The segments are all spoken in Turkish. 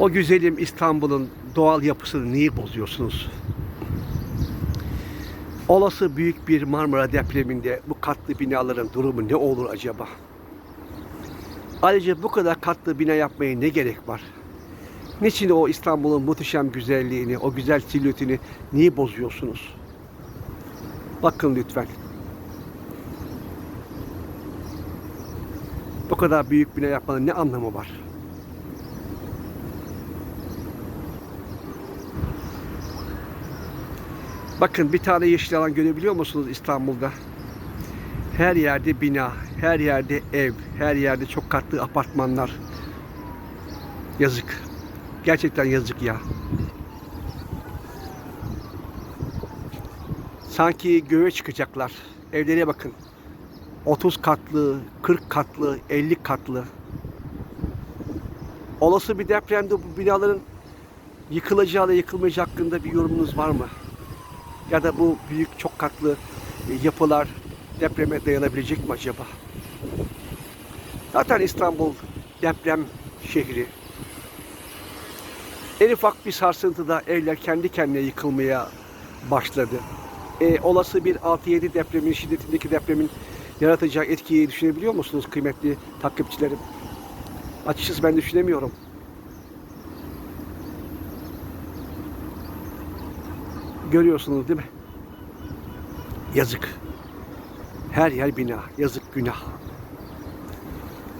O güzelim İstanbul'un doğal yapısını niye bozuyorsunuz? Olası büyük bir Marmara depreminde bu katlı binaların durumu ne olur acaba? Ayrıca bu kadar katlı bina yapmaya ne gerek var? Niçin o İstanbul'un muhteşem güzelliğini, o güzel silüetini niye bozuyorsunuz? Bakın lütfen. Bu kadar büyük bina yapmanın ne anlamı var? Bakın bir tane yeşil alan görebiliyor musunuz İstanbul'da? Her yerde bina, her yerde ev, her yerde çok katlı apartmanlar. Yazık. Gerçekten yazık ya. Sanki göğe çıkacaklar. Evlere bakın. 30 katlı, 40 katlı, 50 katlı. Olası bir depremde bu binaların yıkılacağı da yıkılmayacağı hakkında bir yorumunuz var mı? Ya da bu büyük çok katlı e, yapılar depreme dayanabilecek mi acaba? Zaten İstanbul deprem şehri. En ufak bir sarsıntıda evler kendi kendine yıkılmaya başladı. E, olası bir 6-7 depremin, şiddetindeki depremin yaratacağı etkiyi düşünebiliyor musunuz kıymetli takipçilerim? Açıkçası ben düşünemiyorum. Görüyorsunuz değil mi? Yazık. Her yer bina. Yazık günah.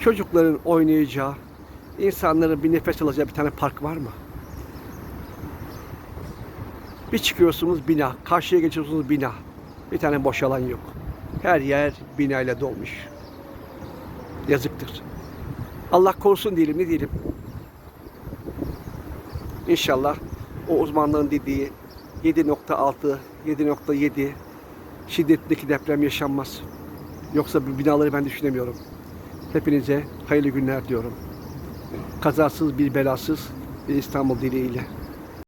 Çocukların oynayacağı, insanların bir nefes alacağı bir tane park var mı? Bir çıkıyorsunuz bina, karşıya geçiyorsunuz bina. Bir tane boş alan yok. Her yer binayla dolmuş. Yazıktır. Allah korusun diyelim ne diyelim. İnşallah o uzmanlığın dediği 7.6, 7.7 şiddetindeki deprem yaşanmaz. Yoksa bu binaları ben düşünemiyorum. Hepinize hayırlı günler diyorum. Kazasız bir belasız bir İstanbul dileğiyle.